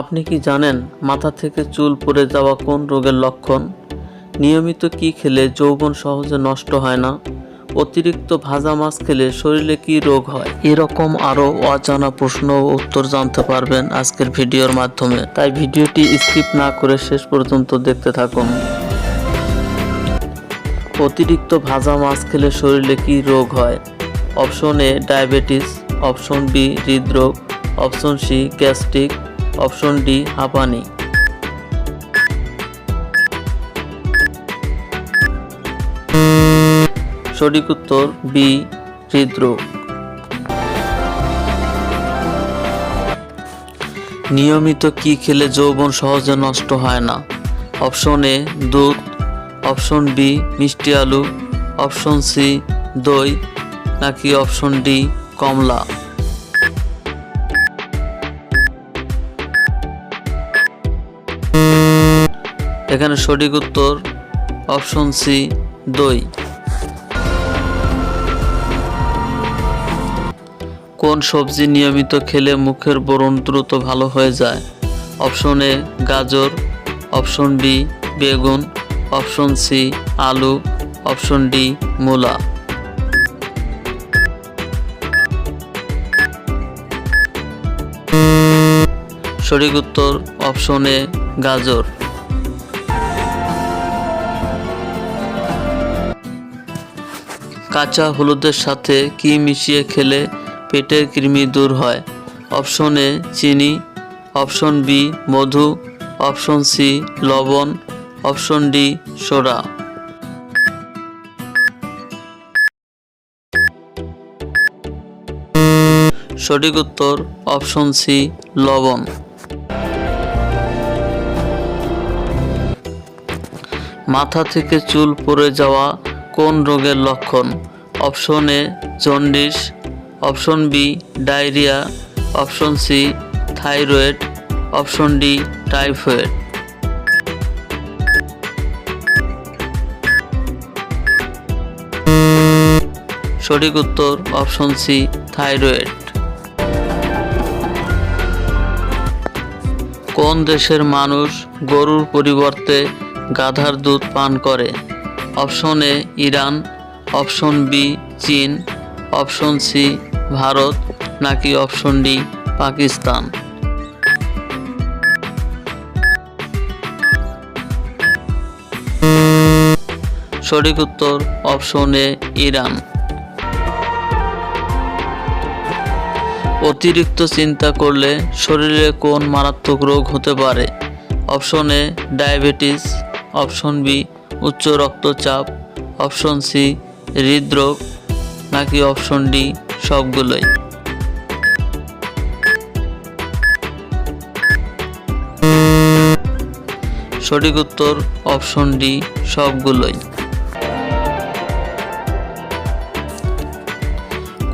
আপনি কি জানেন মাথা থেকে চুল পড়ে যাওয়া কোন রোগের লক্ষণ? নিয়মিত কি খেলে যৌবন সহজে নষ্ট হয় না? অতিরিক্ত ভাজা মাছ খেলে শরীরে কি রোগ হয়? এরকম আরও অজানা প্রশ্ন ও উত্তর জানতে পারবেন আজকের ভিডিওর মাধ্যমে। তাই ভিডিওটি স্কিপ না করে শেষ পর্যন্ত দেখতে থাকুন। অতিরিক্ত ভাজা মাছ খেলে শরীরে কি রোগ হয়? Option A diabetes, option B হৃদরোগ, option C gastric option D, হাঁপানি। সঠিক উত্তর বি, হৃদরোগ। নিয়মিত কি খেলে যৌবন সহজে নষ্ট হয় না? অপশন এ, দুধ। অপশন বি, মিষ্টি আলু। অপশন সি, দই। নাকি অপশন ডি, কমলা। এখানে সঠিক উত্তর, অপশন সি, দই। কোন সবজি নিয়মিত খেলে মুখের বরণ দ্রুত ভালো হয়ে যায়? অপশন এ, গাজর। অপশন বি, বেগুন। অপশন সি, আলু। অপশন ডি, মূলা। সঠিক উত্তর, অপশন এ, গাজর। কাঁচা হলুদের সাথে কি মিশিয়ে খেলে পেটের কৃমি দূর হয়? অপশন এ চিনি, অপশন বি মধু, অপশন সি লবণ, অপশন ডি সোডা। সঠিক উত্তর অপশন সি লবণ। মাথা থেকে চুল পড়ে যাওয়া কোন রোগের লক্ষণ? Option A, jaundice, option B, diarrhoea, option C, thyroid, option D, typhoid. সঠিক উত্তর, অপশন সি, থাইরয়েড। কোন দেশের মানুষ গরুর পরিবর্তে গাধার দুধ পান করে? Option A Iran, option B চীন, অপশন সি ভারত, নাকি অপশন ডি পাকিস্তান। সঠিক উত্তর অপশন এ ইরান। অতিরিক্ত চিন্তা করলে শরীরে কোন মারাত্মক রোগ হতে পারে? Option A diabetes, option B উচ্চ রক্তচাপ অপশন সি হৃদরোগ, নাকি অপশন ডি সবগুলোই। সঠিক উত্তর অপশন ডি সবগুলোই।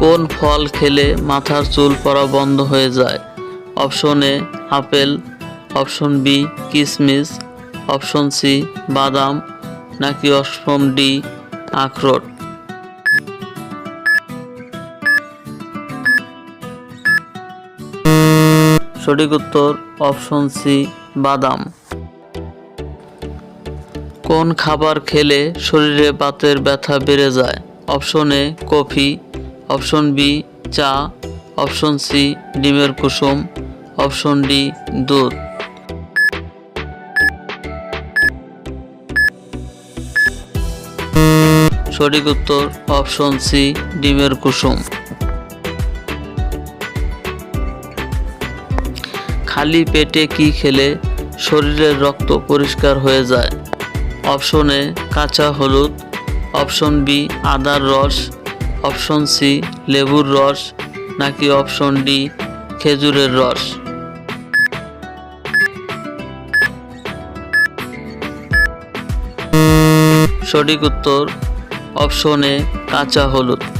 কোন ফল খেলে মাথার চুল পড়া বন্ধ হয়ে যায়? Option A apple option B কিশমিশ অপশন সি বাদাম নাকি অপশন ডি আখরোট? সঠিক উত্তর অপশন সি, বাদাম। কোন খাবার খেলে শরীরে বাতের ব্যথা বেড়ে যায়? Option A, coffee. Option B, চা। অপশন সি, ডিমের কুসুম। অপশন ডি, দুধ। সঠিক উত্তর অপশন সি, ডিমের কুসুম। খালি পেটে কি খেলে শরীরের রক্ত পরিষ্কার হয়ে যায়? অপশন এ, কাঁচা হলুদ। অপশন বি, আদার রস। অপশন সি, লেবুর রস। নাকি অপশন ডি, খেজুরের রস? সঠিক উত্তর অপশন কাঁচা হলুদ।